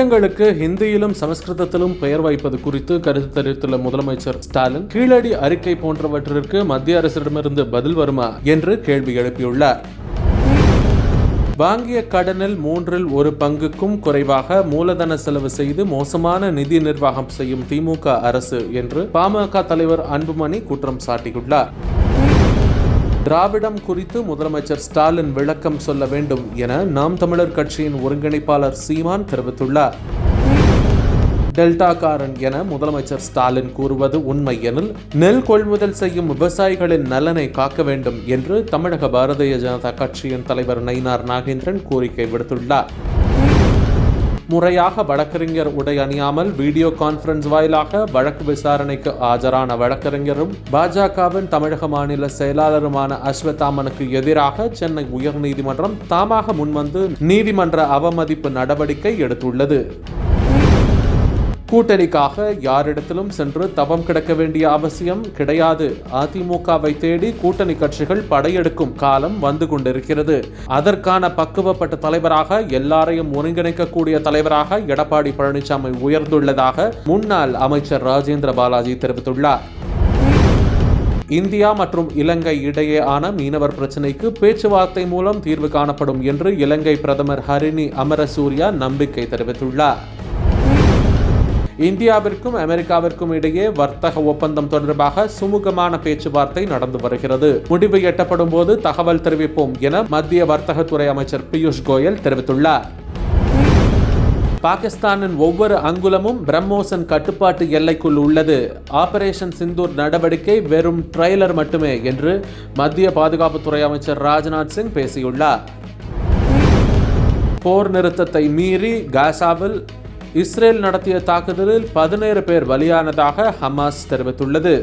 திட்டங்களுக்கு ஹிந்தியிலும் சமஸ்கிருதத்திலும் பெயர் வைப்பது குறித்து கருத்து தெரிவித்துள்ள முதலமைச்சர் ஸ்டாலின் கீழடி அறிக்கை போன்றவற்றிற்கு மத்திய அரசிடமிருந்து பதில் வருமா என்று கேள்வி எழுப்பியுள்ளார். வாங்கிய கடனில் மூன்றில் ஒரு பங்குக்கும் குறைவாக மூலதன செலவு செய்து மோசமான நிதி நிர்வாகம் செய்யும் திமுக அரசு என்று பாமக தலைவர் அன்புமணி குற்றம் சாட்டியுள்ளார். திராவிடம் குறித்து முதலமைச்சர் ஸ்டாலின் விளக்கம் சொல்ல வேண்டும் என நாம் தமிழர் கட்சியின் ஒருங்கிணைப்பாளர் சீமான் தெரிவித்துள்ளார். டெல்டாக்காரன் என முதலமைச்சர் ஸ்டாலின் கூறுவது உண்மை எனில் நெல் கொள்முதல் செய்யும் விவசாயிகளின் நலனை காக்க வேண்டும் என்று தமிழக பாரதிய ஜனதா கட்சியின் தலைவர் நயினார் நாகேந்திரன் கோரிக்கை விடுத்துள்ளார். முறையாக வழக்கறிஞர் உடை அணியாமல் வீடியோ கான்பரன்ஸ் வாயிலாக வழக்கு விசாரணைக்கு ஆஜரான வழக்கறிஞரும் பாஜகவின் தமிழக மாநில செயலாளருமான அஸ்வதாமனுக்கு எதிராக சென்னை உயர்நீதிமன்றம் தாமாக முன்வந்து நீதிமன்ற அவமதிப்பு நடவடிக்கை எடுத்துள்ளது. கூட்டணிக்காக யாரிடத்திலும் சென்று தவம் கிடக்க வேண்டிய அவசியம் கிடையாது. அதிமுகவை தேடி கூட்டணி கட்சிகள் படையெடுக்கும் காலம் வந்து கொண்டிருக்கிறது. அதற்கான பக்குவப்பட்ட தலைவராக எல்லாரையும் ஒருங்கிணைக்கக்கூடிய தலைவராக எடப்பாடி பழனிசாமி உயர்ந்துள்ளதாக முன்னாள் அமைச்சர் ராஜேந்திர பாலாஜி தெரிவித்துள்ளார். இந்தியா மற்றும் இலங்கை இடையேயான மீனவர் பிரச்சினைக்கு பேச்சுவார்த்தை மூலம் தீர்வு காணப்படும் என்று இலங்கை பிரதமர் ஹரிணி அமரசூர்யா நம்பிக்கை தெரிவித்துள்ளார். இந்தியாவிற்கும் அமெரிக்காவிற்கும் இடையே வர்த்தக ஒப்பந்தம் தொடர்பாக சுமூகமான பேச்சுவார்த்தை நடந்து வருகிறது. முடிவு எட்டப்படும் போது தகவல் தெரிவிப்போம் என மத்திய வர்த்தகத்துறை அமைச்சர் பியூஷ் கோயல் தெரிவித்துள்ளார். பாகிஸ்தானின் ஒவ்வொரு அங்குலமும் பிரம்மோசன் கட்டுப்பாட்டு எல்லைக்குள் உள்ளது. ஆபரேஷன் சிந்தூர் நடவடிக்கை வெறும் ட்ரெய்லர் மட்டுமே என்று மத்திய பாதுகாப்புத்துறை அமைச்சர் ராஜ்நாத் சிங் பேசியுள்ளார். போர் நிறுத்தத்தை மீறி காசாவில் இஸ்ரேல் நடத்திய தாக்குதலில் பதினேழு பேர் பலியானதாக ஹமாஸ் தெரிவித்துள்ளது.